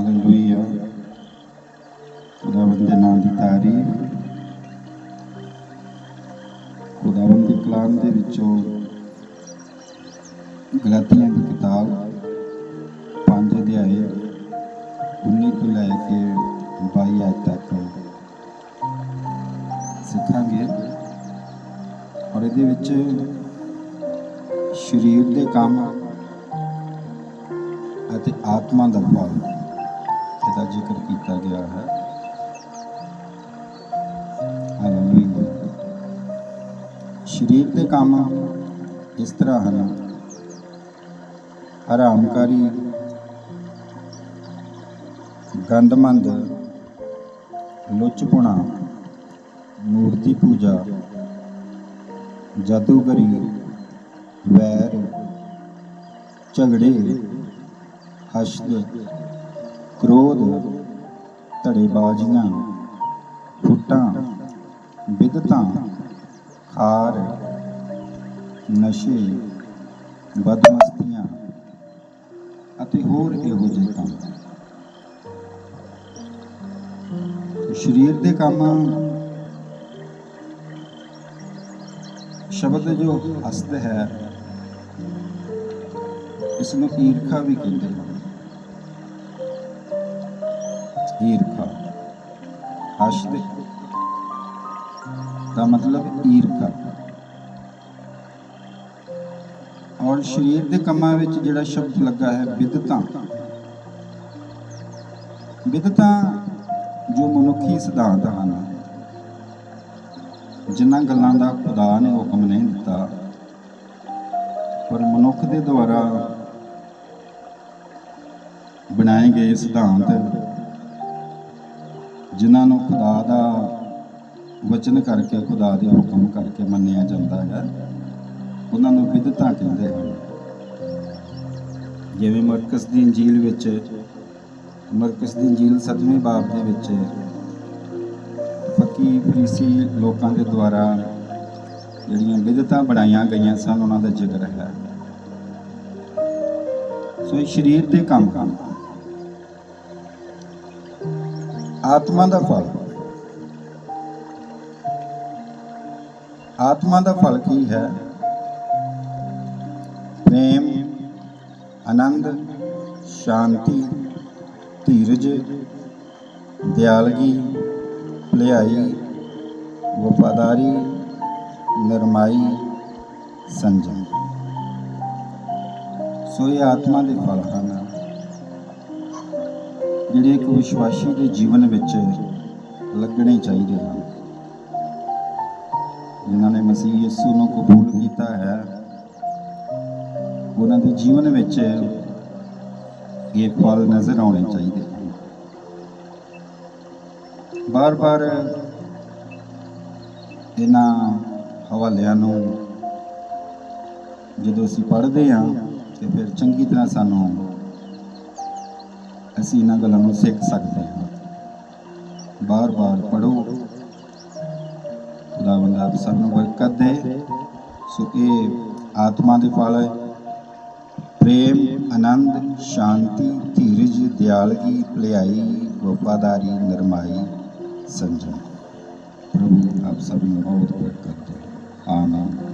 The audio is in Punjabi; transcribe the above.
ਹਾਲੇਲੂਇਆ ਖੁਦਾਵੰਦ ਦੇ ਨਾਮ ਦੀ ਤਾਰੀਫ। ਖੁਦਾਵੰਦ ਦੇ ਕਲਾਮ ਦੇ ਵਿੱਚੋਂ ਗਲਾਤੀਆਂ ਦੀ ਕਿਤਾਬ 5 ਅਧਿਆਏ 19 ਤੋਂ ਲੈ ਕੇ 22 ਆਇਤ ਤੱਕ ਸਿੱਖਾਂਗੇ। ਔਰ ਇਹਦੇ ਵਿੱਚ ਸਰੀਰ ਦੇ ਕੰਮ ਅਤੇ ਆਤਮਾ ਦਾ ਫਲ। ਦਾ ਜ਼ਿਕਰ ਕੀਤਾ ਗਿਆ ਹੈ। ਹਾਲੇਲੂਇਆ ਸਰੀਰ ਦੇ ਕੰਮ ਇਸ ਤਰ੍ਹਾਂ ਹਨ। ਹਰਾਮਕਾਰੀ ਗੰਦਮੰਦ, ਲੁੱਚਪੁਣਾ, ਮੂਰਤੀ ਪੂਜਾ, ਜਾਦੂਗਰੀ, ਵੈਰ, ਝਗੜੇ, ਹਸ਼ਦ ਕ੍ਰੋਧ, ਧੜੇਬਾਜ਼ੀਆਂ, ਫੁੱਟਾਂ ਬਿਦਤਾਂ ਖਾਰ ਨਸ਼ੇ, ਬਦਮਸਤੀਆਂ ਅਤੇ ਹੋਰ ਇਹੋ ਜਿਹੇ ਕੰਮ। ਸਰੀਰ ਦੇ ਕੰਮ ਸ਼ਬਦ ਜੋ ਹਸਤ ਹੈ, ਇਸ ਨੂੰ ਈਰਖਾ ਵੀ ਕਹਿੰਦੇ ਹਨ ਈਰਖਾ ਹਸਦ ਦਾ। ਮਤਲਬ ਈਰਖਾ ਔਰ ਸਰੀਰ ਦੇ ਕੰਮਾਂ ਵਿੱਚ ਜਿਹੜਾ ਸ਼ਬਦ ਲੱਗਾ ਹੈ ਵਿਦਤਾ। ਵਿਦਤਾ ਜੋ ਮਨੁੱਖੀ ਸਿਧਾਂਤ ਹਨ। ਜਿਨ੍ਹਾਂ ਗੱਲਾਂ ਦਾ ਖੁਦਾ ਨੇ ਹੁਕਮ ਨਹੀਂ ਦਿੱਤਾ। ਪਰ ਮਨੁੱਖ ਦੇ ਦੁਆਰਾ ਬਣਾਏ ਗਏ ਸਿਧਾਂਤ ਜਿਨ੍ਹਾਂ ਨੂੰ ਖੁਦਾ ਦਾ ਵਚਨ ਕਰਕੇ, ਖੁਦਾ ਦੇ ਹੁਕਮ ਕਰਕੇ ਮੰਨਿਆ ਜਾਂਦਾ ਹੈ, ਉਹਨਾਂ ਨੂੰ ਵਿਦਤਾ ਕਹਿੰਦੇ ਹਨ। ਜਿਵੇਂ ਮਰਕਸ ਦੀ ਇੰਜੀਲ ਵਿੱਚ, ਮਰਕਸ ਦੀ ਇੰਜੀਲ 7ਵੇਂ ਬਾਬ ਦੇ ਵਿੱਚ ਫਕੀ ਫਰੀਸੀ ਲੋਕਾਂ ਦੇ ਦੁਆਰਾ ਜਿਹੜੀਆਂ ਵਿਦਤਾ ਬਣਾਈਆਂ ਗਈਆਂ ਸਨ, ਉਹਨਾਂ ਦਾ ਜ਼ਿਕਰ ਹੈ। ਸੋ ਇਹ ਸਰੀਰ ਦੇ ਕੰਮ ਕੰਮ ਆਤਮਾ ਦਾ ਫਲ। ਆਤਮਾ ਦਾ ਫਲ ਕੀ ਹੈ? ਪ੍ਰੇਮ, ਆਨੰਦ, ਸ਼ਾਂਤੀ, ਧੀਰਜ, ਦਿਆਲਗੀ, ਭਲਾਈ, ਵਫਾਦਾਰੀ, ਨਰਮਾਈ, ਸੰਜਮ। ਸੋ ਇਹ ਆਤਮਾ ਦੇ ਫਲ ਹਨ। ਜਿਹੜੇ ਇੱਕ ਵਿਸ਼ਵਾਸੀ ਦੇ ਜੀਵਨ ਵਿੱਚ ਲੱਗਣੇ ਚਾਹੀਦੇ ਹਨ। ਜਿਨ੍ਹਾਂ ਨੇ ਮਸੀਹ ਯਿਸੂ ਨੂੰ ਕਬੂਲ ਕੀਤਾ ਹੈ, ਉਹਨਾਂ ਦੇ ਜੀਵਨ ਵਿੱਚ ਇਹ ਫਲ ਨਜ਼ਰ ਆਉਣੇ ਚਾਹੀਦੇ ਹਨ। ਬਾਰ-ਬਾਰ ਇਹਨਾਂ ਹਵਾਲਿਆਂ ਨੂੰ ਜਦੋਂ ਅਸੀਂ ਪੜ੍ਹਦੇ ਹਾਂ, ਤੇ ਫਿਰ ਚੰਗੀ ਤਰ੍ਹਾਂ ਸਾਨੂੰ ਅਸੀਂ ਇਹਨਾਂ ਗੱਲਾਂ ਨੂੰ ਸਿੱਖ ਸਕਦੇ ਹਾਂ। ਬਾਰ-ਬਾਰ ਪੜੋ ਖੁਦਾਵੰਦ ਆਪ ਸਭ ਨੂੰ ਬਰਕਤ ਦੇ। ਸੋ ਇਹ ਆਤਮਾ ਦੇ ਫਲ ਪ੍ਰੇਮ, ਆਨੰਦ, ਸ਼ਾਂਤੀ, ਧੀਰਜ, ਦਿਆਲਗੀ, ਭਲਾਈ, ਵਫਾਦਾਰੀ, ਨਰਮਾਈ, ਸੰਜਮ। ਪ੍ਰਭੂ ਆਪ ਸਭ ਨੂੰ ਬਹੁਤ ਬਰਕਤ ਦੇ। ਆਮੀਨ।